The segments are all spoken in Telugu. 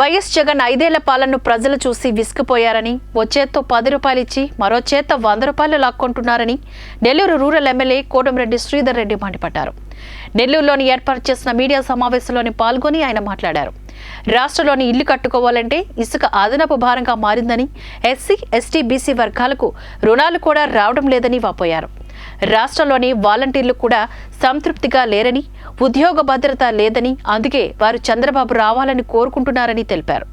వైఎస్ జగన్ ఐదేళ్ళ పాలనను ప్రజలు చూసి విసుకుపోయారని ఓ చేత్తో పది రూపాయలు ఇచ్చి మరో చేత్త వంద రూపాయలు లాక్కుంటున్నారని నెల్లూరు రూరల్ ఎమ్మెల్యే కోటమిరెడ్డి శ్రీధర్ రెడ్డి మండిపడ్డారు. నెల్లూరులోని ఏర్పాటు చేసిన మీడియా సమావేశంలోని పాల్గొని ఆయన మాట్లాడారు. రాష్ట్రంలోని ఇల్లు కట్టుకోవాలంటే ఇసుక అదనపు భారంగా మారిందని ఎస్సీ ఎస్టీ బీసీ వర్గాలకు రుణాలు కూడా రావడం లేదని వాపోయారు. రాష్ట్రంలోని వాలంటీర్లు కూడా సంతృప్తిగా లేరని ఉద్యోగ భద్రత లేదని అందుకే వారు చంద్రబాబు రావాలని కోరుకుంటున్నారని తెలిపారు.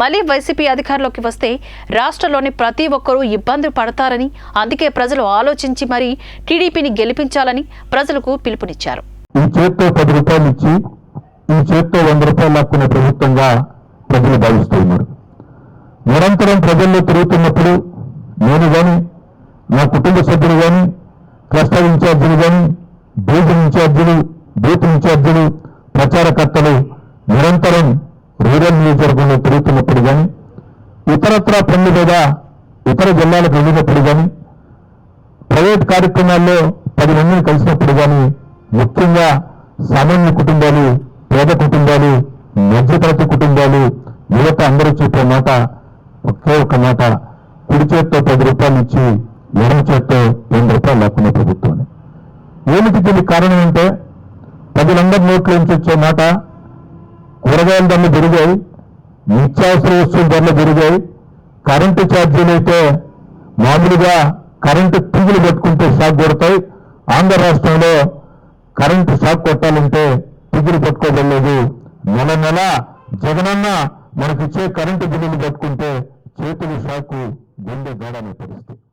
మళ్ళీ వైసీపీ అధికారంలోకి వస్తే రాష్ట్రంలోని ప్రతి ఒక్కరూ ఇబ్బందులు పడతారని అందుకే ప్రజలు ఆలోచించి మరీ టీడీపీని గెలిపించాలని ప్రజలకు పిలుపునిచ్చారు. ఈ చేత్తో పది రూపాయలు ఇచ్చి ఈ చేత్తో వంద రూపాయలు లాక్కునే ప్రభుత్వంగా ప్రజలు భావిస్తూ ఉన్నారు నిరంతరం ప్రజల్లో తిరుగుతున్నప్పుడు నేను కానీ నా కుటుంబ సభ్యులు కానీ క్లస్టర్ ఇన్ఛార్జీలు కానీ బూత్ ఇన్ఛార్జీలు బూత్ ఇన్ఛార్జీలు ప్రచారకర్తలు నిరంతరం రూరల్ నియోజకవర్గంలో తిరుగుతున్నప్పుడు కానీ ఇతరత్ర పనులు లేదా ఇతర జిల్లాలకు వెళ్ళినప్పుడు కానీ ప్రైవేట్ కార్యక్రమాల్లో పది మందిని కలిసినప్పుడు కానీ ముఖ్యంగా సామాన్య కుటుంబాలు పేద కుటుంబాలు మధ్యతరగతి కుటుంబాలు యువత అందరూ చెప్పే మాట ఒకే ఒక మాట కుడి చేత్తో పది రూపాయలు ఇచ్చి ఎడమ చేత్తో రెండు రూపాయలు లాక్కునే ప్రభుత్వం ఏమిటి దీనికి కారణం అంటే ప్రజలందరి నోట్ల నుంచి వచ్చే మాట కూరగాయల ధరలు పెరిగాయి నిత్యావసర వస్తువుల ధరలు పెరిగాయి కరెంటు ఛార్జీలు అయితే మామూలుగా కరెంటు తీగులు పెట్టుకుంటే షాక్ కొడతాయి ఆంధ్ర రాష్ట్రంలో కరెంటు షాక్ కొట్టాలంటే తీగులు పెట్టుకోగలేదు నెల నెల జగనన్న మనకిచ్చే కరెంటు బిల్లులు పెట్టుకుంటే చేతులు షాకు గుండె గాడనే పరిస్థితి.